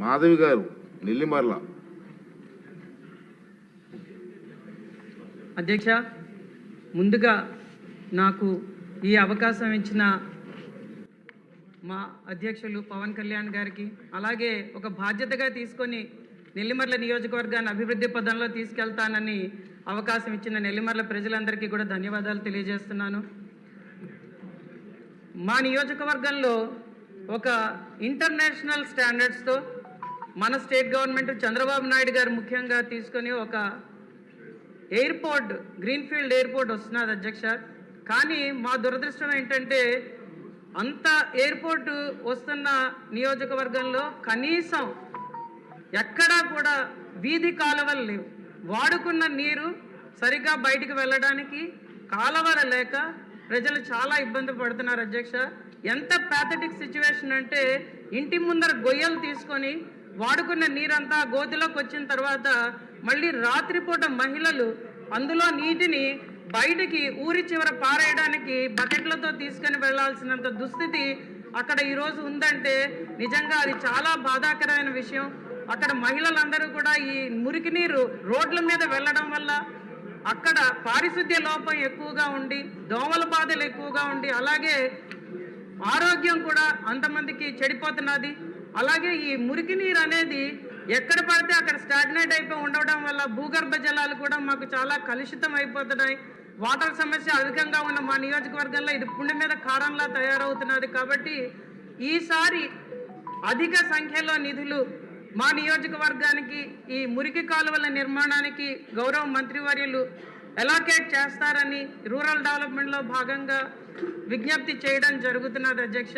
మాధవి గారు నెల్లిమర్ల. అధ్యక్ష ముందుగా నాకు ఈ అవకాశం ఇచ్చిన మా అధ్యక్షులు పవన్ కళ్యాణ్ గారికి అలాగే ఒక బాధ్యతగా తీసుకొని నెల్లిమర్ల నియోజకవర్గాన్ని అభివృద్ధి పదంలో తీసుకెళ్తానని అవకాశం ఇచ్చిన నెల్లిమర్ల ప్రజలందరికీ కూడా ధన్యవాదాలు తెలియజేస్తున్నాను. మా నియోజకవర్గంలో ఒక ఇంటర్నేషనల్ స్టాండర్డ్స్తో మన స్టేట్ గవర్నమెంట్ చంద్రబాబు నాయుడు గారు ముఖ్యంగా తీసుకొని ఒక ఎయిర్పోర్ట్ గ్రీన్ఫీల్డ్ ఎయిర్పోర్ట్ వస్తున్నది అధ్యక్ష. కానీ మా దురదృష్టం ఏంటంటే అంత ఎయిర్పోర్ట్ వస్తున్న నియోజకవర్గంలో కనీసం ఎక్కడా కూడా వీధి కాలువలు లేవు. వాడుకున్న నీరు సరిగ్గా బయటికి వెళ్ళడానికి కాలువలు లేక ప్రజలు చాలా ఇబ్బంది పడుతున్నారు అధ్యక్ష. ఎంత ప్యాథటిక్ సిచ్యువేషన్ అంటే ఇంటి ముందర గొయ్యలు తీసుకొని వాడుకున్న నీరంతా గోతిలోకి వచ్చిన తర్వాత మళ్ళీ రాత్రిపూట మహిళలు అందులో నీటిని బయటికి ఊరి చివర పారేయడానికి బకెట్లతో తీసుకుని వెళ్ళాల్సినంత దుస్థితి అక్కడ ఈరోజు ఉందంటే నిజంగా అది చాలా బాధాకరమైన విషయం. అక్కడ మహిళలందరూ కూడా ఈ మురికి నీరు రోడ్ల మీద వెళ్ళడం వల్ల అక్కడ పారిశుద్ధ్య లోపం ఎక్కువగా ఉండి దోమల బాధలు ఎక్కువగా ఉండి అలాగే ఆరోగ్యం కూడా అంతమందికి చెడిపోతున్నది. అలాగే ఈ మురికి నీరు అనేది ఎక్కడ పడితే అక్కడ స్టాగ్నేట్ అయిపోయి ఉండడం వల్ల భూగర్భ జలాలు కూడా మాకు చాలా కలుషితం అయిపోతున్నాయి. వాటర్ సమస్య అధికంగా ఉన్న మా నియోజకవర్గంలో ఇది పుండి మీద కారంలా తయారవుతున్నది కాబట్టి ఈసారి అధిక సంఖ్యలో నిధులు మా నియోజకవర్గానికి ఈ మురికి కాలువల నిర్మాణానికి గౌరవ మంత్రివర్యులు ఎలాకేట్ చేస్తారని రూరల్ డెవలప్మెంట్లో భాగంగా విజ్ఞప్తి చేయడం జరుగుతున్నది అధ్యక్ష.